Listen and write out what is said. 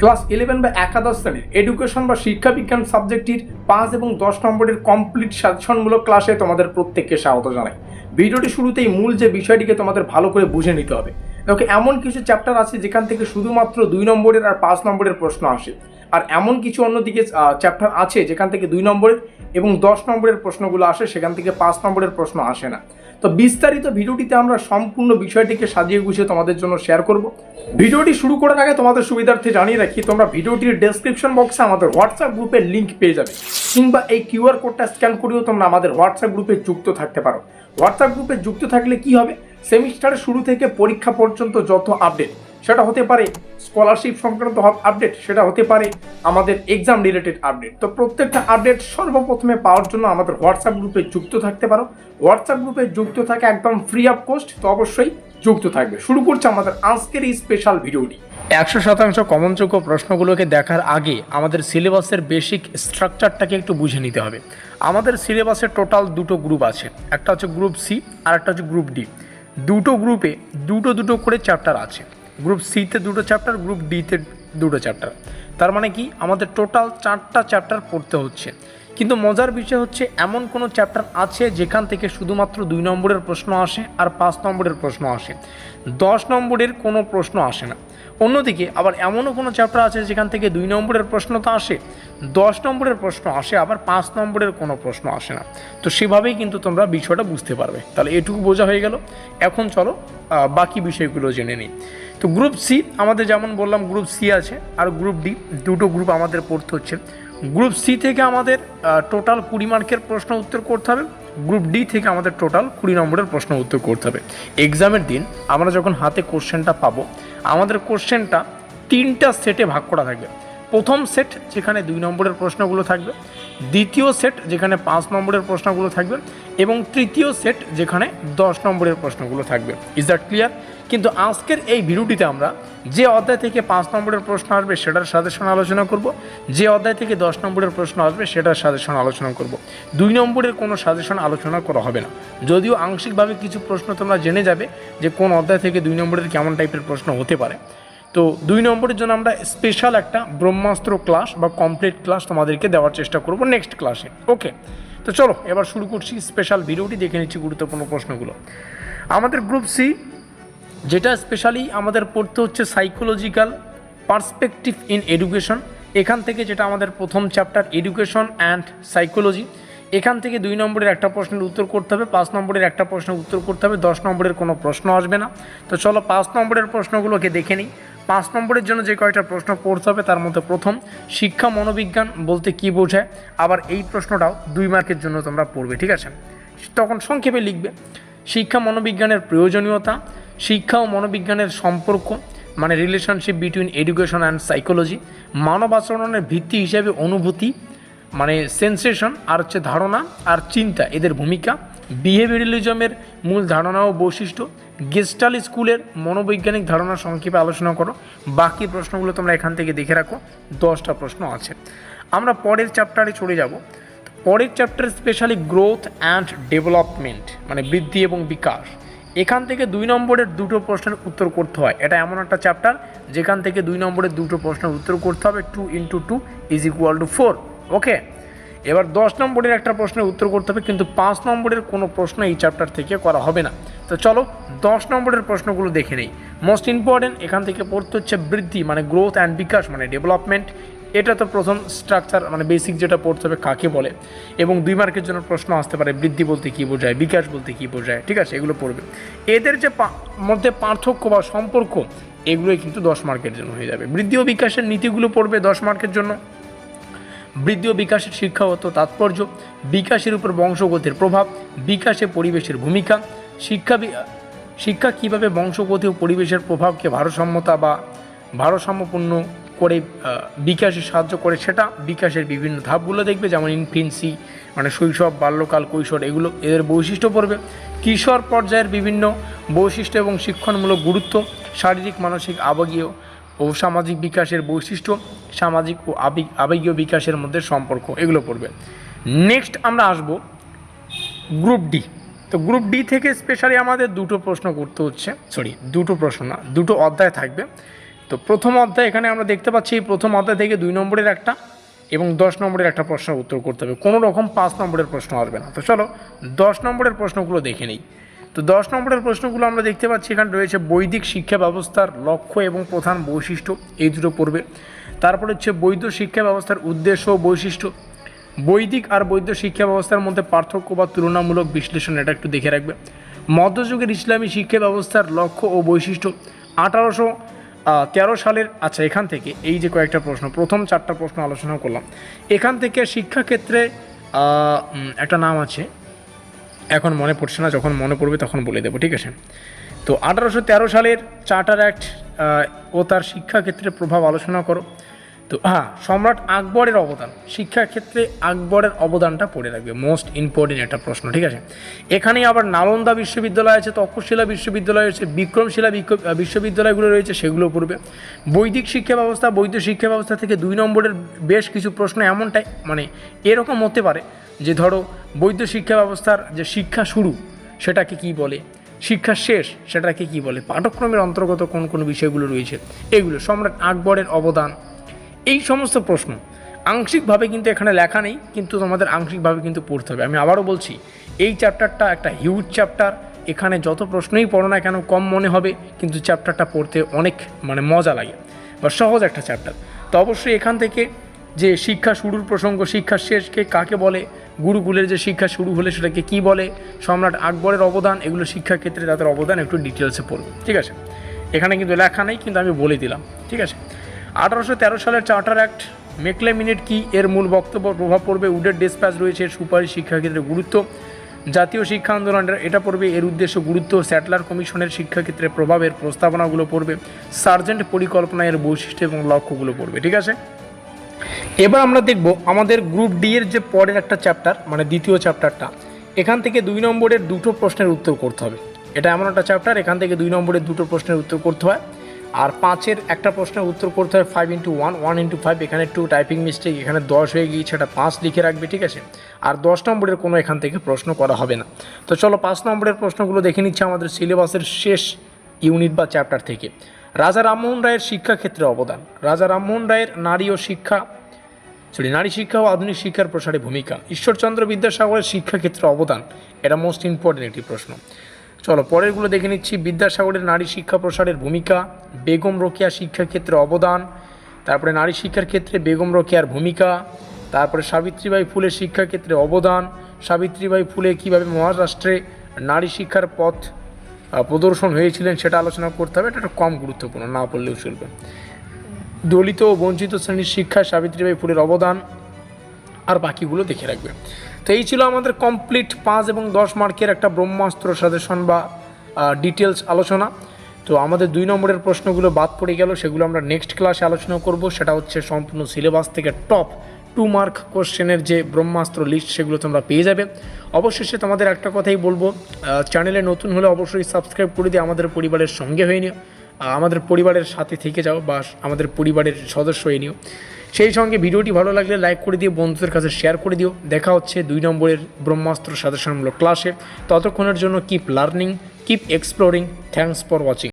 Class eleven বা একাদশ শ্রেণির এডুকেশন বা শিক্ষা বিজ্ঞান সাবজেক্টটির পাঁচ এবং দশ নম্বরের কমপ্লিট সাজেশনমূলক ক্লাসে তোমাদের প্রত্যেককে স্বাগত জানাই। ভিডিওটি শুরুতেই মূল যে বিষয়টিকে তোমাদের ভালো করে বুঝে নিতে হবে। দেখো, এমন কিছু চ্যাপ্টার আছে যেখান থেকে শুধুমাত্র দুই নম্বরের আর পাঁচ নম্বরের প্রশ্ন আসে। আর এমন কিছু অন্যদিকে চ্যাপ্টার আছে যেখান থেকে দুই নম্বরের এবং দশ নম্বরের প্রশ্নগুলো আসে, সেখান থেকে পাঁচ নম্বরের প্রশ্ন আসে না। তো বিস্তারিত ভিডিওটিতে আমরা সম্পূর্ণ বিষয়টিকে সাজিয়ে গুছিয়ে তোমাদের জন্য শেয়ার করব। ভিডিওটি শুরু করার আগে তোমাদের সুবিধার্থে জানিয়ে রাখি, তোমরা ভিডিওটির ডেসক্রিপশন বক্সে আমাদের হোয়াটসঅ্যাপ গ্রুপের লিঙ্ক পেয়ে যাবে, কিংবা এই কিউআর কোডটা স্ক্যান করেও তোমরা আমাদের হোয়াটসঅ্যাপ গ্রুপে যুক্ত থাকতে পারো। হোয়াটসঅ্যাপ গ্রুপে যুক্ত থাকলে কি হবে? সেমিস্টারের শুরু থেকে পরীক্ষা পর্যন্ত যত আপডেট সেটা হতে পারে স্কলারশিপ সংক্রান্ত আপডেট সেটা হতে পারে আমাদের এক্সাম রিলেটেড আপডেট তো প্রত্যেকটা আপডেট সর্বপ্রথমে পাওয়ার জন্য আমাদের হোয়াটসঅ্যাপ গ্রুপে যুক্ত থাকতে পারো। হোয়াটসঅ্যাপ গ্রুপে যুক্ত থাকে একদম ফ্রি অফ কোস্ট তো অবশ্যই যুক্ত থাকবে। শুরু করছে আমাদের আজকের এই স্পেশাল ভিডিওটি একশো শতাংশ কমনযোগ্য প্রশ্নগুলোকে দেখার আগে আমাদের সিলেবাসের বেসিক স্ট্রাকচারটাকে একটু বুঝে নিতে হবে। আমাদের সিলেবাসের টোটাল দুটো গ্রুপ আছে। একটা হচ্ছে গ্রুপ সি আর একটা হচ্ছে গ্রুপ ডি দুটো গ্রুপে দুটো দুটো করে চ্যাপ্টার আছে। গ্রুপ সিতে দুটো চ্যাপ্টার, গ্রুপ ডিতে দুটো চ্যাপ্টার। তার মানে কি? আমাদের টোটাল চারটা চ্যাপ্টার পড়তে হচ্ছে। কিন্তু মজার বিষয় হচ্ছে, এমন কোনো চ্যাপ্টার আছে যেখান থেকে শুধুমাত্র দুই নম্বরের প্রশ্ন আসে আর পাঁচ নম্বরের প্রশ্ন আসে? দশ নম্বরের কোনো প্রশ্ন আসে না। অন্যদিকে, আবার এমনও কোনো চ্যাপ্টার আছে যেখান থেকে দুই নম্বরের প্রশ্ন তো আসে, দশ নম্বরের প্রশ্ন আসে, আবার পাঁচ নম্বরের কোনো প্রশ্ন আসে না। তো সেভাবেই কিন্তু তোমরা বিষয়টা বুঝতে পারবে। তাহলে এটুকু বোঝা হয়ে গেল। এখন চলো বাকি বিষয়গুলো জেনে নিই। তো গ্রুপ সি আমাদের যেমন বললাম গ্রুপ সি আছে, আর গ্রুপ ডি দুটো গ্রুপ আমাদের পড়তে হচ্ছে। গ্রুপ সি থেকে আমাদের টোটাল কুড়ি মার্কের প্রশ্ন উত্তর করতে হবে গ্রুপ ডি থেকে আমাদের টোটাল কুড়ি নম্বরের প্রশ্ন উত্তর করতে হবে। এক্সামের দিন আমরা যখন হাতে কোশ্চেনটা পাবো, আমাদের কোশ্চেনটা তিনটা সেটে ভাগ করা থাকবে। প্রথম সেট যেখানে দুই নম্বরের প্রশ্নগুলো থাকবে, দ্বিতীয় সেট যেখানে পাঁচ নম্বরের প্রশ্নগুলো থাকবে এবং তৃতীয় সেট যেখানে দশ নম্বরের প্রশ্নগুলো থাকবে। ইজ দ্যাট ক্লিয়ার কিন্তু আজকের এই ভিডিওটিতে আমরা যে অধ্যায় থেকে পাঁচ নম্বরের প্রশ্ন আসবে সেটার সাজেশন আলোচনা করব, যে অধ্যায় থেকে দশ নম্বরের প্রশ্ন আসবে সেটার সাজেশন আলোচনা করব। দুই নম্বরের কোনো সাজেশন আলোচনা করা হবে না। যদিও আংশিকভাবে কিছু প্রশ্ন তোমরা জেনে যাবে যে কোন অধ্যায় থেকে দুই নম্বরের কেমন টাইপের প্রশ্ন হতে পারে। তো দুই নম্বরের জন্য আমরা স্পেশাল একটা ব্রহ্মাস্ত্র ক্লাস বা কমপ্লিট ক্লাস তোমাদেরকে দেওয়ার চেষ্টা করব নেক্সট ক্লাসে ওকে তো চলো, এবার শুরু করছি স্পেশাল ভিডিওটি দেখে নিচ্ছি গুরুত্বপূর্ণ প্রশ্নগুলো। আমাদের গ্রুপ সি যেটা স্পেশালি আমাদের পড়তে হচ্ছে সাইকোলজিক্যাল পার্সপেক্টিভ ইন এডুকেশন এখান থেকে যেটা আমাদের প্রথম চ্যাপ্টার এডুকেশন অ্যান্ড সাইকোলজি এখান থেকে দুই নম্বরের একটা প্রশ্নের উত্তর করতে হবে, পাঁচ নম্বরের একটা প্রশ্নের উত্তর করতে হবে, দশ নম্বরের কোনো প্রশ্ন আসবে না। তো চলো, পাঁচ নম্বরের প্রশ্নগুলোকে দেখে নিই। পাঁচ নম্বরের জন্য যে কয়টা প্রশ্ন পড়তে হবে, তার মধ্যে প্রথম, শিক্ষা মনোবিজ্ঞান বলতে কি বোঝায়? আবার এই প্রশ্নটাও দুই মার্কের জন্য তোমরা পড়বে, ঠিক আছে? তখন সংক্ষেপে লিখবে, শিক্ষা মনোবিজ্ঞানের প্রয়োজনীয়তা, শিক্ষা ও মনোবিজ্ঞানের সম্পর্ক মানে relationship between education and psychology মানব আচরণের ভিত্তি হিসেবে অনুভূতি মানে সেন্সেশন আর হচ্ছে ধারণা, আর চিন্তা, এদের ভূমিকা বিহেভিয়ারালিজমের মূল ধারণা ও বৈশিষ্ট্য গেস্টাল স্কুলের মনোবৈজ্ঞানিক ধারণা সংক্ষেপে আলোচনা করো। বাকি প্রশ্নগুলো তোমরা এখান থেকে দেখে রাখো। দশটা প্রশ্ন আছে। আমরা পরের চ্যাপ্টারে চলে যাব। পরের chapter specially growth and development মানে বৃদ্ধি এবং বিকাশ। এখান থেকে দুই নম্বরের দুটো প্রশ্নের উত্তর করতে হয়। এটা এমন একটা চ্যাপ্টার, যেখান থেকে দুই নম্বরের দুটো প্রশ্নের উত্তর করতে হবে। Two into two is equal to four okay এবার দশ নম্বরের একটা প্রশ্নের উত্তর করতে হবে, কিন্তু পাঁচ নম্বরের কোনো প্রশ্ন এই চ্যাপ্টার থেকে করা হবে না। তো চলো, দশ নম্বরের প্রশ্নগুলো দেখে নেই। মোস্ট ইম্পর্টেন্ট এখান থেকে পড়তে হচ্ছে বৃদ্ধি মানে গ্রোথ অ্যান্ড বিকাশ মানে ডেভেলপমেন্ট এটা তো প্রথম স্ট্রাকচার মানে বেসিক যেটা পড়তে হবে কাকে বলে। এবং দুই মার্কের জন্য প্রশ্ন আসতে পারে, বৃদ্ধি বলতে কী বোঝায়, বিকাশ বলতে কী বোঝায়, ঠিক আছে, এগুলো পড়বে। এদের যে মধ্যে পার্থক্য বা সম্পর্ক, এগুলোই কিন্তু দশ মার্কের জন্য হয়ে যাবে। বৃদ্ধি ও বিকাশের নীতিগুলো পড়বে দশ মার্কের জন্য। বৃদ্ধি ও বিকাশের শিক্ষাগত তাৎপর্য, বিকাশের উপর বংশগতির প্রভাব, বিকাশে পরিবেশের ভূমিকা, শিক্ষা শিক্ষা কীভাবে বংশগতি ও পরিবেশের প্রভাবকে ভারসাম্যতা বা ভারসাম্যপূর্ণ করে বিকাশে সাহায্য করে সেটা বিকাশের বিভিন্ন ধাপগুলো দেখবে, যেমন ইনফেন্সি মানে শৈশব, বাল্যকাল, কৈশোর, এগুলো এদের বৈশিষ্ট্য পড়বে। কিশোর পর্যায়ের বিভিন্ন বৈশিষ্ট্য এবং শিক্ষণমূলক গুরুত্ব, শারীরিক, মানসিক, আবেগীয় ও সামাজিক বিকাশের বৈশিষ্ট্য, সামাজিক ও আবেগ আবেগীয় বিকাশের মধ্যে সম্পর্ক, এগুলো পড়বে। নেক্সট আমরা আসব গ্রুপ ডি তো গ্রুপ ডি থেকে স্পেশালি আমাদের দুটো প্রশ্ন করতে হচ্ছে সরি দুটো প্রশ্ন না, দুটো অধ্যায় থাকবে। তো প্রথম অধ্যায় এখানে আমরা দেখতে পাচ্ছি, এই প্রথম অধ্যায় থেকে দুই নম্বরের একটা এবং দশ নম্বরের একটা প্রশ্নের উত্তর করতে হবে। কোনো রকম পাঁচ নম্বরের প্রশ্ন আসবে না। তো চলো দশ নম্বরের প্রশ্নগুলো দেখে নিই। তো দশ নম্বরের প্রশ্নগুলো আমরা দেখতে পাচ্ছি, এখানে রয়েছে বৈদিক শিক্ষা ব্যবস্থার লক্ষ্য এবং প্রধান বৈশিষ্ট্য, এই দুটো পড়বে। তারপরে হচ্ছে বৈধ শিক্ষা ব্যবস্থার উদ্দেশ্য ও বৈশিষ্ট্য। বৈদিক আর বৈধ শিক্ষা ব্যবস্থার মধ্যে পার্থক্য বা তুলনামূলক বিশ্লেষণ, এটা একটু দেখে রাখবে। মধ্যযুগের ইসলামী শিক্ষা ব্যবস্থার লক্ষ্য ও বৈশিষ্ট্য, আঠারোশো তেরো সালের আচ্ছা এখান থেকে, এই যে কয়েকটা প্রশ্ন, প্রথম চারটা প্রশ্ন আলোচনা করলাম। এখান থেকে শিক্ষাক্ষেত্রে একটা নাম আছে এখন মনে পড়ছে না, যখন মনে পড়বে তখন বলে দেবো, ঠিক আছে? তো আঠারোশো তেরো সালের চার্টার অ্যাক্ট ও তার শিক্ষাক্ষেত্রে প্রভাব আলোচনা করো। তো হ্যাঁ সম্রাট আকবরের অবদান, শিক্ষাক্ষেত্রে আকবরের অবদানটা পড়ে রাখবে মোস্ট ইম্পর্টেন্ট একটা প্রশ্ন, ঠিক আছে? এখানেই আবার নালন্দা বিশ্ববিদ্যালয় আছে, তক্ষশিলা বিশ্ববিদ্যালয় আছে, বিক্রমশিলা বিশ্ববিদ্যালয়গুলো রয়েছে, সেগুলো পড়বে। বৈদিক শিক্ষা ব্যবস্থা বৈধ শিক্ষা ব্যবস্থা থেকে দুই নম্বরের বেশ কিছু প্রশ্ন এমনটাই মানে এরকম হতে পারে যে ধরো বৈধ শিক্ষা ব্যবস্থার যে শিক্ষা শুরু, সেটাকে কি বলে? শিক্ষা শেষ, সেটাকে কি বলে? পাঠক্রমের অন্তর্গত কোন কোন বিষয়গুলো রয়েছে? এগুলো, সম্রাট আকবরের অবদান। এই সমস্ত প্রশ্ন আংশিকভাবে কিন্তু এখানে লেখা নেই, কিন্তু তোমাদের আংশিকভাবে কিন্তু পড়তে হবে। আমি আবারও বলছি, এই চ্যাপ্টারটা একটা হিউজ চ্যাপ্টার এখানে যত প্রশ্নই পড়ো না কেন, কম মনে হবে, কিন্তু চ্যাপ্টারটা পড়তে অনেক মানে মজা লাগে। বা সহজ একটা চ্যাপ্টার তো অবশ্যই এখান থেকে যে শিক্ষা শুরুর প্রসঙ্গ, শিক্ষা শেষকে কাকে বলে, গুরুকুলের যে শিক্ষা শুরু হলে সেটাকে কি বলে, সম্রাট আকবরের অবদান, এগুলো শিক্ষাক্ষেত্রে তাদের অবদান একটু ডিটেলসে পড়বে, ঠিক আছে? এখানে কিন্তু লেখা নেই, কিন্তু আমি বলে দিলাম, ঠিক আছে? আঠারোশো তেরো সালের চার্টার অ্যাক্ট, মেকলে মিনিট কি এর মূল বক্তব্য, প্রভাব পড়বে, উডের ডিসপ্যাচ রয়েছে, এর সুপারিশ শিক্ষাক্ষেত্রে গুরুত্ব। জাতীয় শিক্ষা আন্দোলন, এটা পড়বে, এর উদ্দেশ্য গুরুত্ব, স্যাটলার কমিশনের শিক্ষাক্ষেত্রে প্রভাবের প্রস্তাবনাগুলো পড়বে, সার্জেন্ট পরিকল্পনা, এর বৈশিষ্ট্য এবং লক্ষ্যগুলো পড়বে, ঠিক আছে? এবার আমরা দেখব আমাদের গ্রুপ ডি এর যে পরের একটা চ্যাপ্টার মানে দ্বিতীয় চ্যাপ্টারটা এখান থেকে দুই নম্বরের দুটো প্রশ্নের উত্তর করতে হবে। এটা এমন একটা চ্যাপ্টার এখান থেকে দুই নম্বরের দুটো প্রশ্নের উত্তর করতে হয়। আর পাঁচের একটা প্রশ্নের উত্তর করতে হয় five into one one into five এখানে টু টাইপিং মিস্টেক এখানে দশ হয়ে গিয়েছে, এটা পাঁচ লিখে রাখবে, ঠিক আছে? আর দশ নম্বরের কোনো এখান থেকে প্রশ্ন করা হবে না। তো চলো পাঁচ নম্বরের প্রশ্নগুলো দেখে নিচ্ছে আমাদের সিলেবাসের শেষ ইউনিট বা চ্যাপ্টার থেকে। রাজা রামমোহন রায়ের শিক্ষাক্ষেত্রে অবদান। রাজা রামমোহন রায়ের নারী ও শিক্ষা সরি নারী শিক্ষা ও আধুনিক শিক্ষার প্রসারে ভূমিকা। ঈশ্বরচন্দ্র বিদ্যাসাগরের শিক্ষাক্ষেত্রে অবদান, এটা মোস্ট ইম্পর্টেন্ট একটি প্রশ্ন। চলো, পরেরগুলো দেখে নিচ্ছি। বিদ্যাসাগরের নারী শিক্ষা প্রসারের ভূমিকা, বেগম রোকেয়া শিক্ষাক্ষেত্রে অবদান, তারপরে নারী শিক্ষার ক্ষেত্রে বেগম রোকেয়ার ভূমিকা, তারপরে সাবিত্রীবাই ফুলের শিক্ষাক্ষেত্রে অবদান, সাবিত্রীবাই ফুলে কীভাবে মহারাষ্ট্রে নারী শিক্ষার পথ প্রদর্শন হয়েছিলেন, সেটা আলোচনা করতে হবে, এটা একটু কম গুরুত্বপূর্ণ, না পড়লেও চলবে। দলিত ও বঞ্চিত শ্রেণির শিক্ষায় সাবিত্রীবাই ফুলের অবদান আর বাকিগুলো দেখে রাখবে। তো এই ছিল আমাদের কমপ্লিট পাঁচ এবং দশ মার্কের একটা ব্রহ্মাস্ত্র সাজেশন বা ডিটেলস আলোচনা। তো আমাদের দুই নম্বরের প্রশ্নগুলো বাদ পড়ে গেল, সেগুলো আমরা নেক্সট ক্লাসে আলোচনা করব, সেটা হচ্ছে সম্পূর্ণ সিলেবাস থেকে টপ টু মার্ক কোশ্চেনের যে ব্রহ্মাস্ত্র লিস্ট সেগুলো তোমরা পেয়ে যাবে। অবশেষে তোমাদের একটা কথাই বলব চ্যানেলে নতুন হলে অবশ্যই সাবস্ক্রাইব করে দিয়ে আমাদের পরিবারের সঙ্গে হয়ে নিও আমাদের পরিবারের সাথে থেকে যাও বা আমাদের পরিবারের সদস্য হয়ে নিও। সেই সঙ্গে ভিডিওটি ভালো লাগলে লাইক করে দিও, বন্ধুদের কাছে শেয়ার করে দিও। দেখা হচ্ছে দুই নম্বরের ব্রহ্মাস্ত্র সাজেশনমূলক ক্লাসে ততক্ষণের জন্য keep learning keep exploring thanks for watching